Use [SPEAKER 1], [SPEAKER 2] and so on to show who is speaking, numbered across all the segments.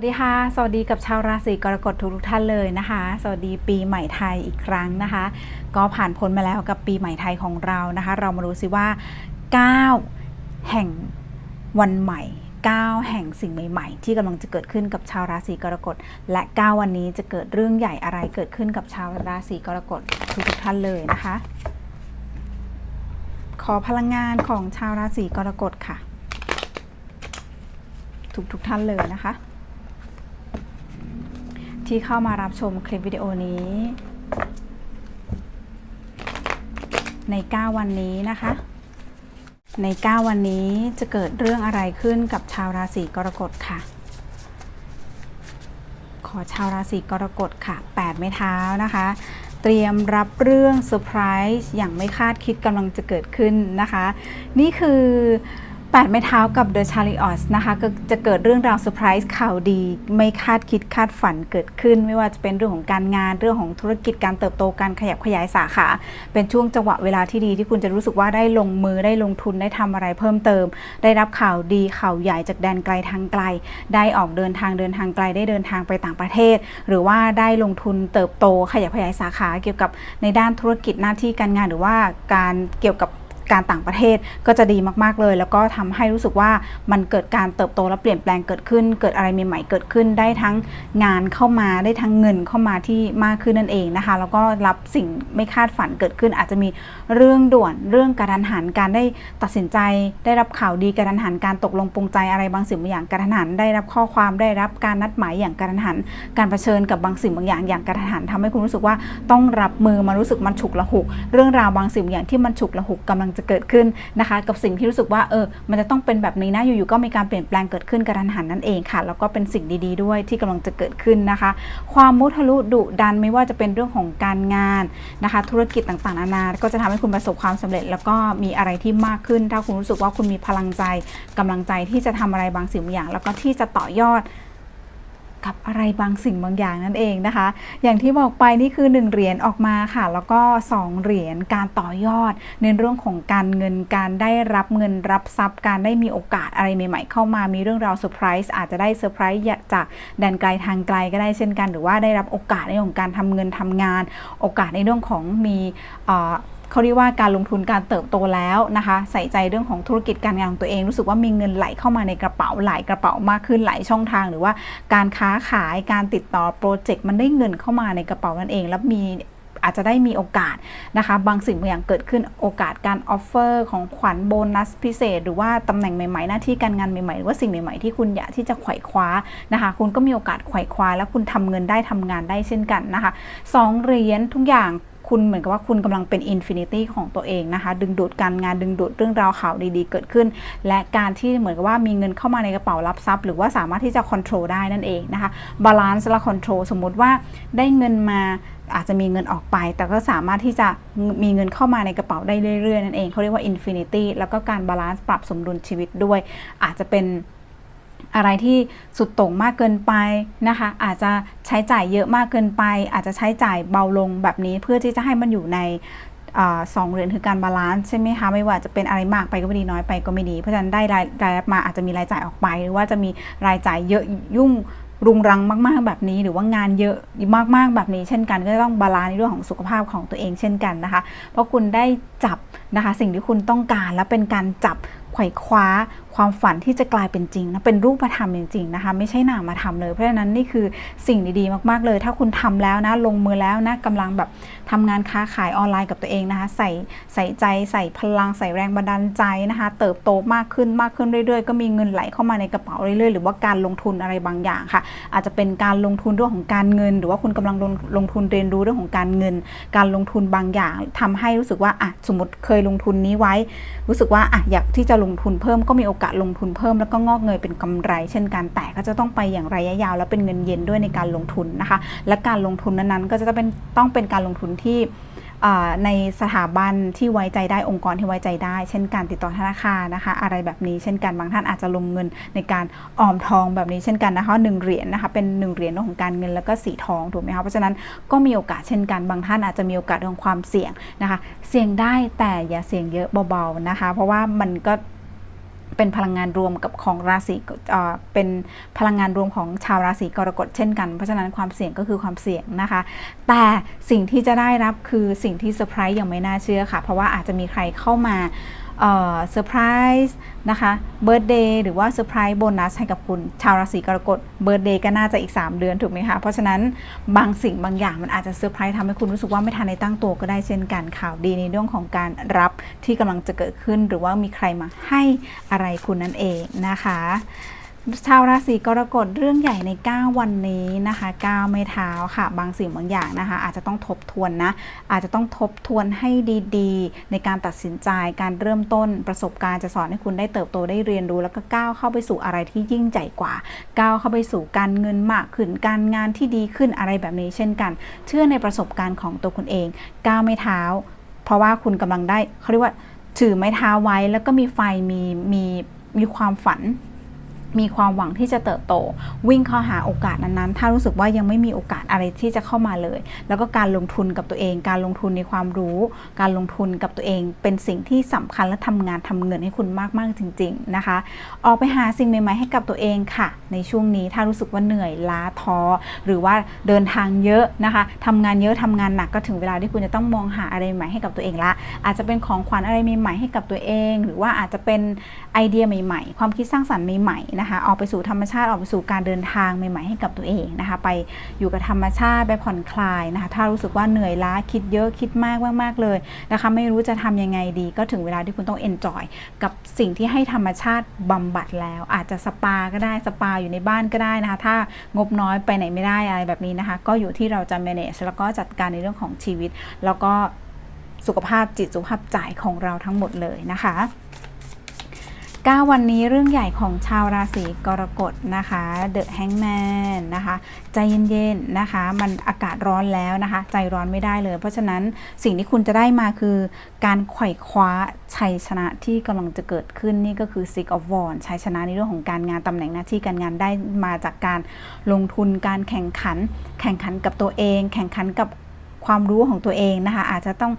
[SPEAKER 1] สวัสดีค่ะ สวัสดีกับชาวราศีกรกฎทุกทท่านเลยนะคะ สวัสดีปีใหม่ไทยอีกครั้งนะคะ ก็ผ่านพ้นมาแล้วกับปีใหม่ไทยของเรานะคะ เรามาดูซิว่า 9 แห่งวันใหม่ 9 แห่งสิ่งใหม่ ๆ ที่กำลังจะเกิดขึ้นกับชาวราศีกรกฎและ 9 วันนี้จะเกิดเรื่องใหญ่อะไรเกิดขึ้นกับชาวราศีกรกฎทุกทท่านเลยนะคะ ขอพลังงานของชาวราศีกรกฎค่ะ ทุกทุกๆท่านเลยนะคะ ที่เข้ามารับชมคลิปวิดีโอนี้ ใน 9 วันนี้นะคะ ใน 9 วันนี้จะเกิดเรื่องอะไรขึ้นกับชาวราศีกรกฎค่ะ ขอชาวราศีกรกฎค่ะ 8 ไม้เท้านะคะ เตรียมรับเรื่องเซอร์ไพรส์อย่างไม่คาดคิดกำลังจะเกิดขึ้นนะคะ นี่คือ 8 ไม้เท้ากับ The Chariot นะคะก็จะเกิดเรื่องราวเซอร์ไพรส์ข่าวดี ไม่คาดคิดคาดฝันเกิดขึ้น ไม่ว่าจะเป็นเรื่องของการงานเรื่องของธุรกิจการเติบโตการขยับขยายสาขา เป็นช่วงจังหวะเวลาที่ดีที่คุณจะรู้สึกว่าได้ลงมือได้ลงทุนได้ทำอะไรเพิ่มเติม ได้รับข่าวดีข่าวใหญ่จากแดนไกลทางไกล ได้ออกเดินทางเดินทางไกลได้เดินทางไปต่างประเทศ หรือว่าได้ลงทุนเติบโตขยับขยายสาขา เกี่ยวกับในด้านธุรกิจหน้าที่การงานหรือว่าการเกี่ยวกับ การต่างประเทศก็จะดีมากๆเลย แล้วก็ทำให้รู้สึกว่ามันเกิดการเติบโตและเปลี่ยนแปลงเกิดขึ้น เกิดอะไรใหม่ๆเกิดขึ้น ได้ทั้งงานเข้ามาได้ทั้งเงินเข้ามาที่มากขึ้นนั่นเองนะคะ แล้วก็รับสิ่งไม่คาดฝันเกิดขึ้น อาจจะมีเรื่องด่วนเรื่องกระทันหันการได้ตัดสินใจ ได้รับข่าวดีกระทันหันการตกลงปรงใจอะไรบางสิ่งบางอย่างกระทันหัน ได้รับข้อความได้รับการนัดหมายอย่างกระทันหัน การเผชิญกับบางสิ่งบางอย่างอย่างกระทันหันทำให้คุณรู้สึกว่าต้องรับมือมารู้สึกมันฉุกละหุก เรื่องราวบางสิ่งบางอย่างที่มันฉุกละหุกกำลังจะเกิดขึ้นนะคะ กับสิ่งที่รู้สึกว่าเออมันจะต้องเป็นแบบนี้นะอยู่ๆก็มีการเปลี่ยนแปลงเกิดขึ้นกระทันหันนั่นเองค่ะ แล้วก็เป็นสิ่งดีๆ ด้วยที่กำลังจะเกิดขึ้นนะคะ ความมุทะลุดุดันไม่ว่าจะเป็นเรื่องของการงานนะคะ ธุรกิจต่างๆนานาก็จะทำให้คุณประสบความสำเร็จ แล้วก็มีอะไรที่มากขึ้น ถ้าคุณรู้สึกว่าคุณมีพลังใจกำลังใจที่จะทำอะไรบางสิ่งบางอย่าง แล้วก็ที่จะต่อยอด กับอะไรบางสิ่งบางอย่างนั่นเองนะคะ อย่างที่บอกไปนี่คือ 1 เหรียญออกมาค่ะ แล้วก็ 2 เหรียญการต่อยอดในเรื่องของการเงินการได้รับเงินรับทรัพย์การได้มีโอกาสอะไรใหม่ ๆ เข้ามามีเรื่องราวเซอร์ไพรส์อาจจะได้เซอร์ไพรส์จากแดนไกลทางไกลก็ได้เช่นกัน หรือว่าได้รับโอกาสในเรื่องของการทำเงินทำงาน โอกาสในเรื่องของมี เขาเรียกว่าการลงทุนการเติบโตแล้วนะคะ ใส่ใจเรื่องของธุรกิจการงานของตัวเอง รู้สึกว่ามีเงินไหลเข้ามาในกระเป๋าหลายกระเป๋ามากขึ้นหลายช่องทาง หรือว่าการค้าขายการติดต่อโปรเจกต์มันได้เงินเข้ามาในกระเป๋านั่นเอง แล้วมีอาจจะได้มีโอกาสนะคะ บางสิ่งบางอย่างเกิดขึ้นโอกาสการออฟเฟอร์ของขวัญโบนัสพิเศษ หรือว่าตำแหน่งใหม่ๆ หน้าที่การงานใหม่ๆ หรือว่าสิ่งใหม่ๆ ที่คุณอยากที่จะไขว่คว้านะคะ คุณก็มีโอกาสไขว่คว้า แล้วคุณทำเงินได้ทำงานได้เช่นกันนะคะสองเหรียญทุกอย่าง คุณเหมือนกับว่าคุณกำลังเป็นอินฟินิตี้ของตัวเองนะคะ ดึงดูดการงานดึงดูดเรื่องราวข่าวดีๆ เกิดขึ้น และการที่เหมือนกับว่ามีเงินเข้ามาในกระเป๋ารับทรัพย์ หรือว่าสามารถที่จะควบคุมได้นั่นเองนะคะบาลานซ์และควบคุมสมมุติว่าได้เงินมาอาจจะมีเงินออกไป แต่ก็สามารถที่จะมีเงินเข้ามาในกระเป๋าได้เรื่อยๆ นั่นเองเขาเรียกว่าอินฟินิตี้แล้วก็การบาลานซ์ปรับสมดุลชีวิตด้วย อาจจะเป็น อะไรที่สุดโต่งมากเกินไปนะคะ อาจจะใช้จ่ายเยอะมากเกินไป อาจจะใช้จ่ายเบาลงแบบนี้เพื่อที่จะให้มันอยู่ในอสองเหรียญคือการบาลานซ์ใช่ไหมคะ ไม่ว่าจะเป็นอะไรมากไปก็ไม่ดีน้อยไปก็ไม่ดี เพราะฉะนั้นได้รายรายรับมาอาจจะมีรายจ่ายออกไป หรือว่าจะมีรายจ่ายเยอะยุ่งรุงรังมากๆแบบนี้หรือว่างานเยอะมากๆแบบนี้ เช่นกันก็ต้องบาลานซ์ในเรื่องของสุขภาพของตัวเองเช่นกันนะคะ เพราะคุณได้จับนะคะสิ่งที่คุณต้องการและเป็นการจับ ขว่คว้าความฝันที่จะกลายเป็นจริงนะเป็นรูปธรรมจริงๆนะคะไม่ใช่นามธรรมเลย เพราะฉะนั้นนี่คือสิ่งดีๆมากๆเลย ถ้าคุณทำแล้วนะลงมือแล้วนะกำลังแบบทำงานค้าขายออนไลน์กับตัวเองนะคะ ใส่ใส่ใจใส่พลังใส่แรงบันดาลใจนะคะ เติบโตมากขึ้นมากขึ้นเรื่อยๆ ก็มีเงินไหลเข้ามาในกระเป๋าเรื่อยๆ หรือว่าการลงทุนอะไรบางอย่างค่ะ อาจจะเป็นการลงทุนเรื่องของการเงิน หรือว่าคุณกำลังลงลงทุนเรียนรู้เรื่องของการเงิน การลงทุนบางอย่างทำให้รู้สึกว่าอะสมมติเคยลงทุนนี้ไว้ รู้สึกว่าอะอยากที่จะลงงทุนเพิ่มก็มีโอกาสลงทุนเพิ่มแล้วก็งอกเงยเป็นกำไร เช่นกันแต่ก็จะต้องไปอย่างระยะยาว แล้วเป็นเงินเย็นด้วยในการลงทุนนะคะ และการลงทุนนั้นๆ ก็จะเป็นต้องเป็นการลงทุนที่ในสถาบันที่ไว้ใจได้องค์กรที่ไว้ใจได้ เช่นการติดต่อธนาคารนะคะ อะไรแบบนี้เช่นกันบางท่านอาจจะลงเงินในการออมทองแบบนี้เช่นกันนะคะหนึ่งเหรียญนะคะเป็นหนึ่งเหรียญเรื่องของการเงินแล้วก็สีทองถูกไหมคะเพราะฉะนั้นก็มีโอกาสเช่นกันบางท่านอาจจะมีโอกาสเรื่องความเสี่ยงนะคะ เสี่ยงได้แต่อย่าเสี่ยงเยอะเบาๆนะคะ เพราะว่ามันก็ เป็นพลังงานรวมกับของราศีเป็นพลังงานรวมของชาวราศีกรกฎเช่นกันเพราะฉะนั้นความเสี่ยงก็คือความเสี่ยงนะคะ แต่สิ่งที่จะได้รับคือสิ่งที่เซอร์ไพรส์อย่างไม่น่าเชื่อค่ะ เพราะว่าอาจจะมีใครเข้ามา เซอร์ไพรส์นะคะเบิร์ d เดย์หรือว่าเซอร์ไพรส์โบนัสให้กับคุณ ชาวราศีกรกฎเบิร์ d เดย์ก็น่าจะอีก 3 เดือนถูกไหมคะ เพราะฉะนั้นบางสิ่งบางอย่างมันอาจจะเซอร์ไพรส์ทำให้คุณรู้สึกว่าไม่ทันในตั้งตัวก็ได้เช่นกันข่าวดีในเรื่องของการรับที่กำลังจะเกิดขึ้น หรือว่ามีใครมาให้อะไรคุณนั่นเองนะคะ ชาวราศีกรกฎเรื่องใหญ่ใน 9 วันนี้นะคะ9ไม่เท้าค่ะ บางสิ่งบางอย่างนะคะ อาจจะต้องทบทวนนะ อาจจะต้องทบทวนให้ดีๆ ในการตัดสินใจการเริ่มต้นประสบการณ์จะสอนให้คุณได้เติบโตได้เรียนรู้ แล้วก็ก้าวเข้าไปสู่อะไรที่ยิ่งใหญ่กว่าก้าวเข้าไปสู่การเงินมากขึ้นการงานที่ดีขึ้นอะไรแบบนี้เช่นกัน เชื่อในประสบการณ์ของตัวคุณเองก้าวไม่เท้า เพราะว่าคุณกำลังได้เขาเรียกว่าถือไม้เท้าไว้แล้วก็มีไฟมีมีมีความฝัน มีความหวังที่จะเติบโต วิ่งเข้าหาโอกาสนั้นๆ ถ้ารู้สึกว่ายังไม่มีโอกาสอะไรที่จะเข้ามาเลย แล้วก็การลงทุนกับตัวเอง การลงทุนในความรู้ การลงทุนกับตัวเอง เป็นสิ่งที่สำคัญและทำงานทำเงินให้คุณมากๆจริง ๆนะคะ ออกไปหาสิ่งใหม่ๆให้กับตัวเองค่ะ ในช่วงนี้ถ้ารู้สึกว่าเหนื่อยล้าท้อหรือว่าเดินทางเยอะนะคะทำงานเยอะทำงานหนักก็ถึงเวลาที่คุณจะต้องมองหาอะไรใหม่ให้กับตัวเองละ อาจจะเป็นของขวัญอะไรใหม่ๆให้กับตัวเอง หรือว่าอาจจะเป็นไอเดียใหม่ ๆ ความคิดสร้างสรรค์ใหม่ๆนะคะออกไปสู่ธรรมชาติออกไปสู่การเดินทางใหม่ๆให้กับตัวเองนะคะ ไปอยู่กับธรรมชาติไปผ่อนคลายนะคะ ถ้ารู้สึกว่าเหนื่อยล้าคิดเยอะคิดมากมากๆเลยนะคะ ไม่รู้จะทำยังไงดี ก็ถึงเวลาที่คุณต้องเอนจอยกับสิ่งที่ให้ธรรมชาติบำบัดแล้ว อาจจะสปาก็ได้สปาอยู่ในบ้านก็ได้นะคะ ถ้างบน้อยไปไหนไม่ได้อะไรแบบนี้นะคะ ก็อยู่ที่เราจะ manage แล้วก็จัดการในเรื่องของชีวิต แล้วก็สุขภาพจิตสุขภาพใจของเราทั้งหมดเลยนะคะ 9 วันนี้เรื่องใหญ่ของชาวราศีกรกฎนะคะ The Hangman นะคะ ใจเย็นๆนะคะ มันอากาศร้อนแล้วนะคะ ใจร้อนไม่ได้เลย เพราะฉะนั้นสิ่งที่คุณจะได้มาคือ การไขว่คว้าชัยชนะที่กำลังจะเกิดขึ้นนี่ก็คือ Six of Wands ชัยชนะในเรื่องของการงานตำแหน่งหน้าที่การงานได้มาจากการลงทุนการแข่งขัน แข่งขันกับตัวเอง แข่งขันกับความรู้ของตัวเองนะคะ อาจจะต้อง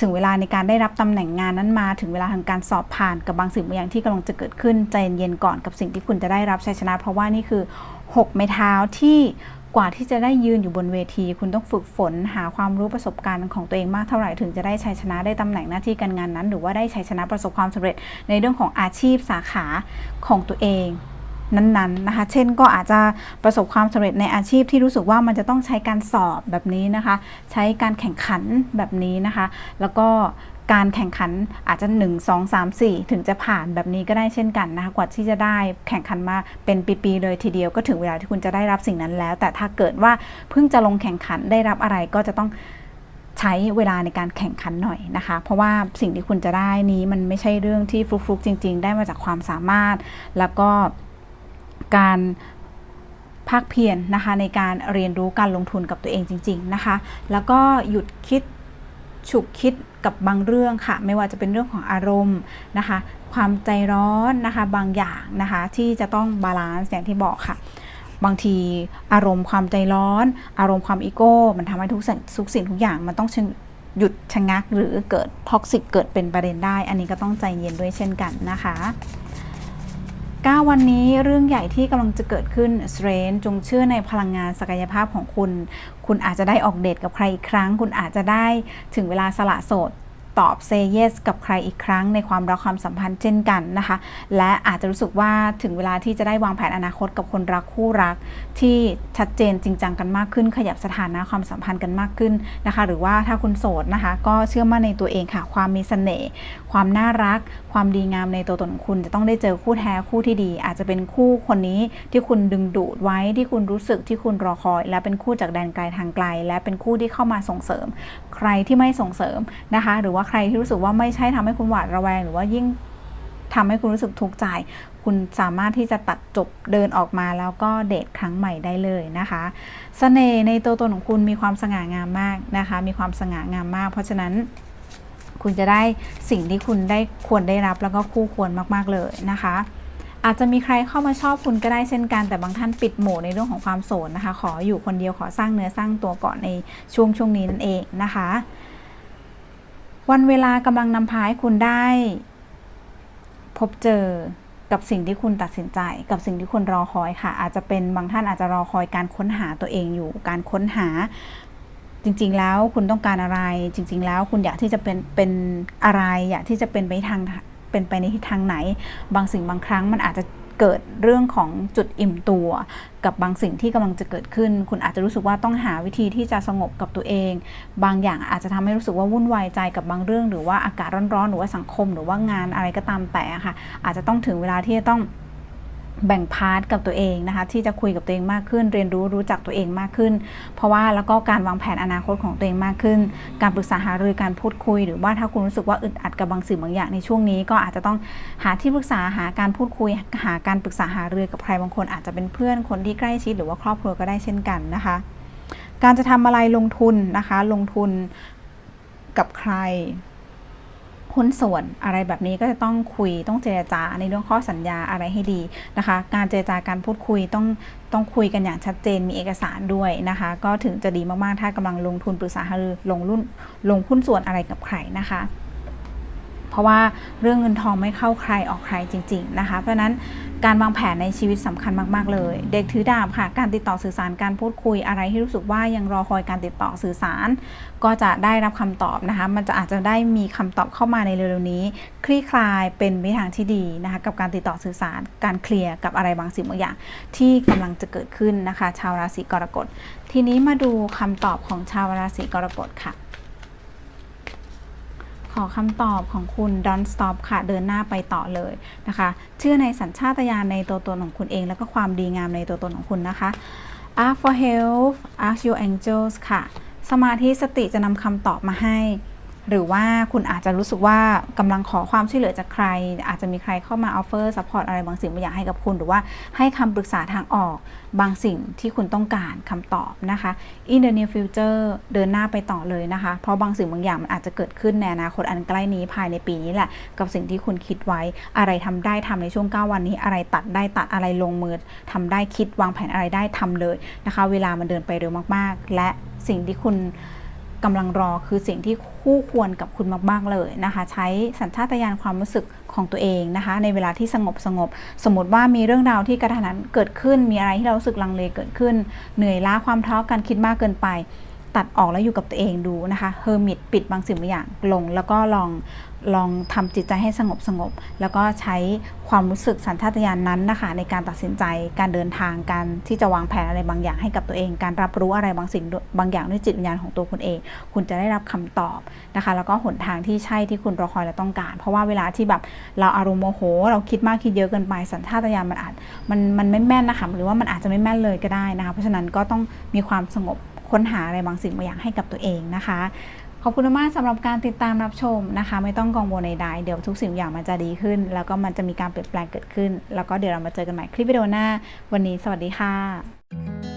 [SPEAKER 1] ถึงเวลาในการได้รับตำแหน่งงานนั้นมา ถึงเวลาทางการสอบผ่านกับบางสิ่งบางอย่างที่กำลังจะเกิดขึ้นใจเย็นๆก่อนกับสิ่งที่คุณจะได้รับชัยชนะ เพราะว่านี่คือ 6 ไม้เท้าที่กว่าที่จะได้ยืนอยู่บนเวที คุณต้องฝึกฝนหาความรู้ประสบการณ์ของตัวเองมากเท่าไหร่ถึงจะได้ชัยชนะได้ตำแหน่งหน้าที่การงานนั้น หรือว่าได้ชัยชนะประสบความสำเร็จในเรื่องของอาชีพสาขาของตัวเอง นั้นๆนะคะ เช่นก็อาจจะประสบความสำเร็จในอาชีพที่รู้สึกว่ามันจะต้องใช้การสอบแบบนี้นะคะ ใช้การแข่งขันแบบนี้นะคะ แล้วก็การแข่งขันอาจจะ 1 2 3 4 ถึงจะผ่านแบบนี้ก็ได้เช่นกันนะคะกว่าที่จะได้แข่งขันมาเป็นปีๆเลยทีเดียวก็ถึงเวลาที่คุณจะได้รับสิ่งนั้นแล้ว แต่ถ้าเกิดว่าเพิ่งจะลงแข่งขันได้รับอะไรก็จะต้องใช้เวลาในการแข่งขันหน่อยนะคะ เพราะว่าสิ่งที่คุณจะได้นี้มันไม่ใช่เรื่องที่ฟลุกๆจริง ๆ ได้มาจากความสามารถ แล้วก็ การภาคเพียรนะคะในการเรียนรู้การลงทุนกับตัวเองจริง ๆนะคะ แล้วก็หยุดคิดฉุกคิดกับบางเรื่องค่ะ ไม่ว่าจะเป็นเรื่องของอารมณ์นะคะ ความใจร้อนนะคะบางอย่างนะคะ ที่จะต้องบาลานซ์อย่างที่บอกค่ะ บางทีอารมณ์ความใจร้อน อารมณ์ความอีโก้ มันทำให้ทุกสิ่งทุกสิ่งทุกอย่างมันต้องหยุดชะงักหรือเกิดท็อกซิกเกิดเป็นประเด็นได้ อันนี้ก็ต้องใจเย็นด้วยเช่นกันนะคะ 9 วันนี้เรื่องใหญ่ที่กำลังจะเกิดขึ้นสเตรนจงเชื่อในพลังงานศักยภาพของคุณ คุณอาจจะได้ออกเดทกับใครอีกครั้ง คุณอาจจะได้ถึงเวลาสละโสด ตอบ say yes กับใครอีกครั้งในความรักความสัมพันธ์เช่นกันนะคะ และอาจจะรู้สึกว่าถึงเวลาที่จะได้วางแผนอนาคตกับคนรักคู่รัก ที่ชัดเจนจริงจังกันมากขึ้น ขยับสถานะความสัมพันธ์กันมากขึ้นนะคะ หรือว่าถ้าคุณโสดนะคะ ก็เชื่อมั่นในตัวเองค่ะ ความมีเสน่ห์ความน่ารัก ความดีงามในตัวตนของคุณจะต้องได้เจอคู่แท้คู่ที่ดี อาจจะเป็นคู่คนนี้ที่คุณดึงดูดไว้ที่คุณรู้สึกที่คุณรอคอย และเป็นคู่จากแดนไกลทางไกล และเป็นคู่ที่เข้ามาส่งเสริม ใครที่ไม่ส่งเสริมนะคะ หรือว่าใครที่รู้สึกว่าไม่ใช่ทำให้คุณหวาดระแวง หรือว่ายิ่งทำให้คุณรู้สึกทุกข์ใจ คุณสามารถที่จะตัดจบเดินออกมาแล้วก็เดทครั้งใหม่ได้เลยนะคะสเสน่ห์ในตัวตนของคุณมีความสง่างามมากนะคะ มีความสง่างามมาก เพราะฉะนั้นคุณจะได้สิ่งที่คุณได้ควรได้รับแล้วก็คู่ควรมาก ๆ เลยนะคะ อาจจะมีใครเข้ามาชอบคุณก็ได้เช่นกัน แต่บางท่านปิดโหมดในเรื่องของความโสดนะคะ ขออยู่คนเดียวขอสร้างเนื้อสร้างตัวก่อนในช่วงช่วงนี้นั่นเองนะคะ วันเวลากำลังนำพาให้คุณได้ พบเจอกับสิ่งที่คุณตัดสินใจ กับสิ่งที่คุณรอคอยค่ะ อาจจะเป็นบางท่านอาจจะรอคอยการค้นหาตัวเองอยู่ การค้นหาจริง ๆ แล้วคุณต้องการอะไร จริง ๆ แล้วคุณอยากที่จะเป็นเป็นอะไร อยากที่จะเป็นไปทาง เป็นไปในทิศทางไหน บางสิ่งบางครั้งมันอาจจะเกิดเรื่องของจุดอิ่มตัว กับบางสิ่งที่กำลังจะเกิดขึ้น คุณอาจจะรู้สึกว่าต้องหาวิธีที่จะสงบกับตัวเอง บางอย่างอาจจะทำให้รู้สึกว่าวุ่นวายใจกับบางเรื่อง หรือว่าอากาศร้อนๆหรือว่าสังคม หรือว่างานอะไรก็ตามแต่ค่ะอาจจะต้องถึงเวลาที่จะต้อง แบ่งพาร์ทกับตัวเองนะคะที่จะคุยกับตัวเองมากขึ้น เรียนรู้รู้จักตัวเองมากขึ้น เพราะว่าแล้วก็การวางแผนอนาคตของตัวเองมากขึ้น การปรึกษาหารือการพูดคุย หรือว่าถ้าคุณรู้สึกว่าอึดอัดกับบางสิ่งบางอย่างในช่วงนี้ ก็อาจจะต้องหาที่ปรึกษาหาการพูดคุย หาการปรึกษาหารือกับใครบางคน อาจจะเป็นเพื่อนคนที่ใกล้ชิดหรือว่าครอบครัวก็ได้เช่นกันนะคะ การจะทำอะไรลงทุนนะคะ ลงทุนกับใคร หุ้นส่วนอะไรแบบนี้ก็จะต้องคุยต้องเจรจาในเรื่องข้อสัญญาอะไรให้ดีนะคะ การเจรจาการพูดคุยต้องต้องคุยกันอย่างชัดเจนมีเอกสารด้วยนะคะ ก็ถึงจะดีมากๆถ้ากำลังลงทุนปรึกษาหารือลงรุ่นลงหุ้นส่วนอะไรกับใครนะคะ เพราะว่าเรื่องเงินทองไม่เข้าใครออกใครจริง ๆนะคะ เพราะนั้นการวางแผนในชีวิตสำคัญมากๆเลย เด็กถือดาบค่ะ การติดต่อสื่อสารการพูดคุยอะไรที่รู้สึกว่ายังรอคอยการติดต่อสื่อสาร ก็จะได้รับคำตอบนะคะ มันจะอาจจะได้มีคำตอบเข้ามาในเร็วๆนี้ คลี่คลายเป็นวิธีทางที่ดีนะคะกับการติดต่อสื่อสารการเคลียร์กับอะไรบางสิ่งบางอย่าง ที่กำลังจะเกิดขึ้นนะคะ ชาวราศีกรกฎ ทีนี้มาดูคำตอบของชาวราศีกรกฎค่ะ อคำตอบของคุณ don't stop ค่ะ เดินหน้าไปต่อเลยนะคะ เชื่อในสัญชาตญาณในตัวตนของคุณเอง แล้วก็ความดีงามในตัวตนของคุณนะคะ ask for help ask your angels ค่ะ สมาธิสติจะนำคำตอบมาให้ หรือว่าคุณอาจจะรู้สึกว่ากำลังขอความช่วยเหลือจากใคร อาจจะมีใครเข้ามา offer support อร์ตอะไรบางสิ่งบางอย่างให้กับคุณ หรือว่าให้คำปรึกษาทางออกบางสิ่งที่คุณต้องการคำตอบนะคะ in the near future เดินหน้าไปต่อเลยนะคะ เพราะบางสิ่งบางอย่างมันอาจจะเกิดขึ้นในอนาคตอันใกล้นี้ภายในปีนี้แหละ กับสิ่งที่คุณคิดไว้อะไรทำได้ทำในช่วง 9 วันนี้อะไรตัดได้ตัดอะไรลงมือทำได้คิดวางแผนอะไรได้ทำเลยนะคะ เวลามันเดินไปเร็วมากๆ และสิ่งที่คุณ กำลังรอคือสิ่งที่คู่ควรกับคุณมากๆเลยนะคะ ใช้สัญชาตญาณความรู้สึกของตัวเองนะคะ ในเวลาที่สงบสงบ สมมติว่ามีเรื่องราวที่กระทันหันเกิดขึ้น มีอะไรที่เรารู้สึกลังเลเกิดขึ้น เหนื่อยล้าความท้อการคิดมากเกินไป ตัดออกแล้วอยู่กับตัวเองดูนะคะเฮอร์มิตปิดบางสิ่งบางอย่างลง แล้วก็ลองลองทำจิตใจให้สงบสงบ แล้วก็ใช้ความรู้สึกสัญชาตญาณนนั้นนะคะ ในการตัดสินใจการเดินทางการที่จะวางแผนอะไรบางอย่างให้กับตัวเอง การรับรู้อะไรบางสิ่งบางอย่างด้วยจิตวิญญาณของตัวคุณเอง คุณจะได้รับคำตอบนะคะ แล้วก็หนทางที่ใช่ที่คุณรอคอยและต้องการ เพราะว่าเวลาที่แบบเราอารมณ์โมโห เราคิดมากคิดเยอะเกินไปสัญชาตญาณมันอาจมันมันไม่แม่นนะคะหรือว่ามันอาจจะไม่แม่นเลยก็ได้นะคะเพราะฉะนั้นก็ต้องมีความสงบ ค้นหาอะไรบางสิ่งบางอย่างให้กับตัวเองนะคะ ขอบคุณมากสำหรับการติดตามรับชมนะคะ ไม่ต้องกังวลใดๆเดี๋ยวทุกสิ่งอย่างมันจะดีขึ้น แล้วก็มันจะมีการเปลี่ยนแปลงเกิดขึ้น แล้วก็เดี๋ยวเรามาเจอกันใหม่คลิปวิดีโอหน้า วันนี้สวัสดีค่ะ